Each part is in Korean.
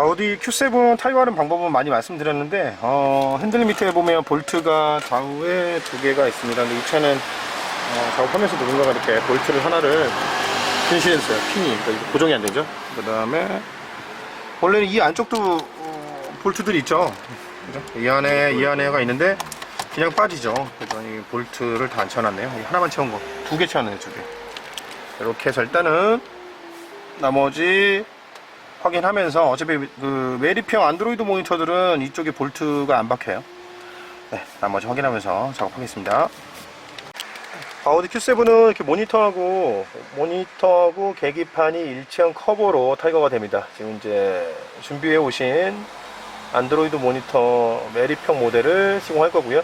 아우디 Q7 타이어하는 방법은 많이 말씀드렸는데 어, 핸들 밑에 보면 볼트가 좌우에 두 개가 있습니다. 근데 이 차는 어, 작업하면서 누군가가 이렇게 볼트를 하나를 분실했어요. 핀이 그러니까 고정이 안 되죠. 그 다음에 원래는 이 안쪽도 어, 볼트들이 있죠. 그죠? 이 안에 이 안에가 있는데 그냥 빠지죠. 그래서 이 볼트를 다 안 채워놨네요. 이 하나만 채운 거, 두 개 채웠네요, 두 개. 이렇게 해서 일단은 나머지 확인하면서 어차피 그 메리평 안드로이드 모니터들은 이쪽에 볼트가 안 박혀요. 네, 나머지 확인하면서 작업하겠습니다. 아우디 Q7은 이렇게 모니터하고 모니터하고 계기판이 일체형 커버로 탈거가 됩니다. 지금 이제 준비해 오신 안드로이드 모니터 메리평 모델을 시공할 거고요.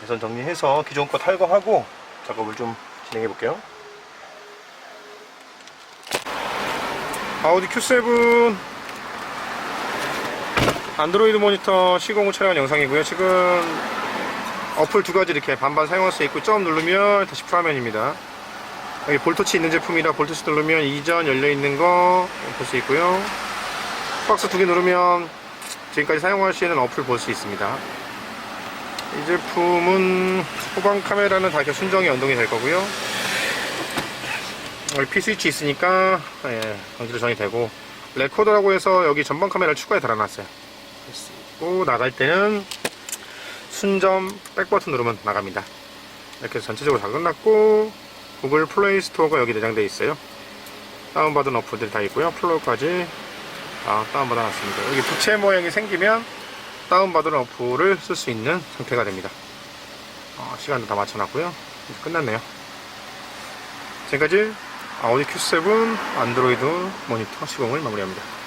개선 정리해서 기존 거 탈거하고 작업을 좀 진행해 볼게요. 아우디 Q7 안드로이드 모니터 시공 후 촬영한 영상이고요. 지금 어플 두 가지 이렇게 반반 사용할 수 있고 점 누르면 다시 풀화면입니다. 여기 볼터치 있는 제품이라 볼터치 누르면 이전 열려 있는 거 볼 수 있고요. 박스 두 개 누르면 지금까지 사용할 수 있는 어플 볼 수 있습니다. 이 제품은 후방 카메라는 다 이렇게 순정이 연동이 될 거고요. 여기 P 스위치 있으니까 예, 전기로 전이 되고 레코더라고 해서 여기 전방 카메라를 추가해 달아놨어요. 그리고 나갈 때는 순점 백 버튼 누르면 나갑니다. 이렇게 해서 전체적으로 다 끝났고 구글 플레이 스토어가 여기 내장되어 있어요. 다운받은 어플들이 다 있고요. 플로우까지 다 다운받아 놨습니다. 여기 부채 모양이 생기면 다운받은 어플을 쓸 수 있는 상태가 됩니다. 어, 시간도 다 맞춰놨고요. 끝났네요. 지금까지 아우디 Q7 안드로이드 모니터 시공을 마무리합니다.